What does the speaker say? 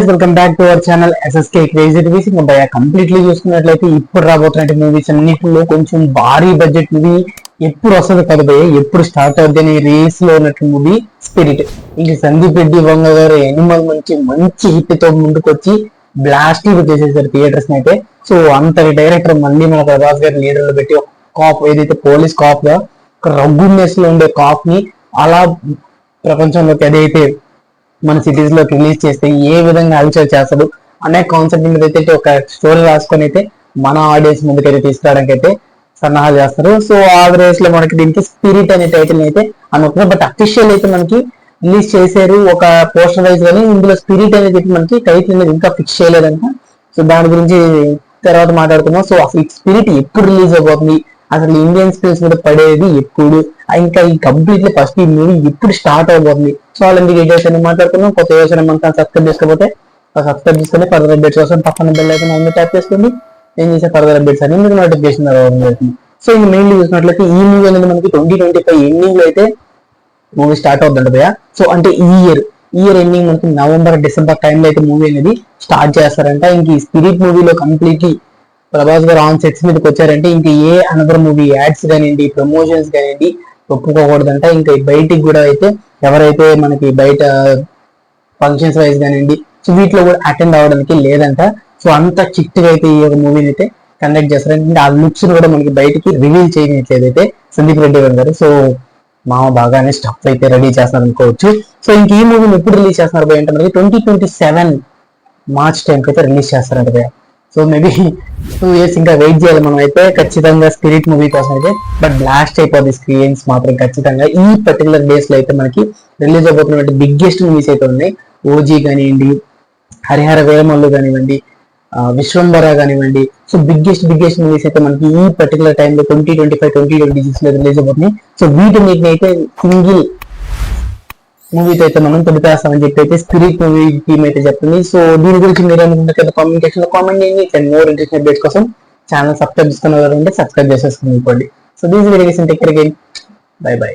Guys welcome back to our channel SSK crazy reviews ఇంకా భయ completely చూసుకున్నట్లయితే ఇప్పుడు రాబోతున్న మూవీస్ అన్నింటిలో కొంచెం భారీ బడ్జెట్ మూవీ ఎప్పుడు వస్తుంది కదా భయ ఎప్పుడు స్టార్ట్ అవుద్ది అనే రేస్లో ఉన్నట్టు మూవీ స్పిరిట్ ఇంక సందీప్ రెడ్డి వంగ గారు ఎనిమల్ మంచి మంచి హిట్తో ముందుకు వచ్చి బ్లాస్ట్ చేసేసారు థియేటర్స్ అయితే. సో అంతటి డైరెక్టర్ మళ్ళీ మన ప్రభాస్ గారి లీడర్లో పెట్టి కాప్ ఏదైతే పోలీస్ కాప్గా ఒక రగ్గునెస్లో ఉండే కాప్ని అలా ప్రపంచంలోకి అదైతే మన సిటీస్లోకి రిలీజ్ చేస్తే ఏ విధంగా హల్చల్ చేస్తాడు అనే కాన్సెప్ట్ మీద అయితే ఒక స్టోరీ రాసుకొని అయితే మన ఆడియన్స్ ముందుకైతే తీసుకురావడానికి అయితే సన్నాహాలు చేస్తారు. సో ఆ రేస్లో మనకి దీనికి స్పిరిట్ అనే టైటిల్ అయితే అనుకున్నాం బట్ అఫీషియల్ అయితే మనకి రిలీజ్ చేశారు. ఒక పోస్టర్ వైజ్ కానీ ఇందులో స్పిరిట్ అనేది చెప్పి మనకి టైటిల్ అనేది ఇంకా ఫిక్స్ చేయలేదంట. సో దాని గురించి తర్వాత మాట్లాడుకుందాం. సో అసలు స్పిరిట్ ఎప్పుడు రిలీజ్ అయిపోతుంది అసలు ఇండియన్ స్పేస్ మీద పడేది ఎప్పుడు? ఇంకా ఈ కంప్లీట్ ఫస్ట్ ఈ మూవీ ఎప్పుడు స్టార్ట్ అయిపోతుంది వాళ్ళ మీకు డీటెయిల్స్ అన్ని మాట్లాడుకుందాం కొత్త యోచన మనకు సబ్స్క్రైబ్ చేసుకోకపోతే సబ్స్క్రైబ్ చేసుకుని ఫర్దర్ అప్డేట్స్ కోసం పక్కన బెల్ అయితే ముందు ట్యాప్ చేసుకోండి. నేను చేసే ఫర్దర్ అప్డేట్స్ అని మీకు నోటిఫికేషన్ జరుగుతుంది సో ఇది మెయిన్లీ చూసినట్లయితే ఈ మూవీ అనేది మనకి ట్వంటీ ట్వంటీ ఫైవ్ ఎండింగ్లో అయితే మూవీ స్టార్ట్ అవుతుందంట భయ సో అంటే ఈ ఇయర్ ఈ ఇయర్ ఎండింగ్ మనకి నవంబర్ డిసెంబర్ టైంలో అయితే మూవీ అనేది స్టార్ట్ చేస్తారంట. ఇంక ఈ స్పిరిట్ మూవీలో కంప్లీట్లీ ప్రభాస్ గారు ఆన్ సెట్స్ మీదకి వచ్చారంటే ఇంకా ఏ అనదర్ మూవీ యాడ్స్ కానివ్వండి ప్రమోషన్స్ కానివ్వండి ఒప్పుకోకూడదంట. ఇంకా బయటికి కూడా అయితే ఎవరైతే మనకి బయట ఫంక్షన్స్ వైజ్ కానివ్వండి సో వీటిలో కూడా అటెండ్ అవ్వడానికి లేదంట. సో అంత చిట్ అయితే ఈ యొక్క మూవీని అయితే కండక్ట్ చేస్తారంటే ఆ లుక్స్ కూడా మనకి బయటికి రివీల్ చేయనట్లేదైతే సందీప్ రెడ్డి గారు సో మామ బాగానే స్టఫ్ అయితే రెడీ చేస్తున్నారు అనుకోవచ్చు. సో ఇంక ఈ మూవీని ఎప్పుడు రిలీజ్ చేస్తున్నారు భయ అంటే మనకి ట్వంటీ ట్వంటీ సెవెన్ మార్చ్ టైంకి అయితే రిలీజ్ చేస్తారంట భయ సో మేబీ టూ ఇయర్స్ ఇంకా వెయిట్ చేయాలి మనం అయితే ఖచ్చితంగా స్పిరిట్ మూవీ కోసం అయితే. బట్ బ్లాస్ట్ అయిపోద్ది స్క్రీన్స్ మాత్రం ఖచ్చితంగా. ఈ పర్టికులర్ డేస్లో అయితే మనకి రిలీజ్ అయిపోతున్నటువంటి బిగ్గెస్ట్ మూవీస్ అయితే ఉన్నాయి. ఓజీ కానివ్వండి హరిహర వీరమల్లు కానివ్వండి విశ్వంబర కానివ్వండి. సో బిగ్గెస్ట్ బిగ్గెస్ట్ మూవీస్ అయితే మనకి ఈ పర్టికులర్ టైంలో twenty twenty five twenty twenty సిక్స్లో రిలీజ్ అవుతున్నాయి సో వీటిని అయితే సింగిల్ మూవీతో అయితే మనం తొలిపేస్తామని చెప్పి అయితే స్పిరిట్ మూవీ టీమ్ అయితే చెప్తుంది. సో దీని గురించి మీరు అనుకుంటే కామెంట్ సెక్షన్లో కామెంట్ చేయండి. అండ్ మోర్ ఇంట్రెస్ట్ అప్డేట్స్ కోసం ఛానల్ సబ్స్క్రైబ్ చేసుకున్న వారు ఉంటే సబ్స్క్రైబ్ చేసేసుకోండి so these videos take again bye bye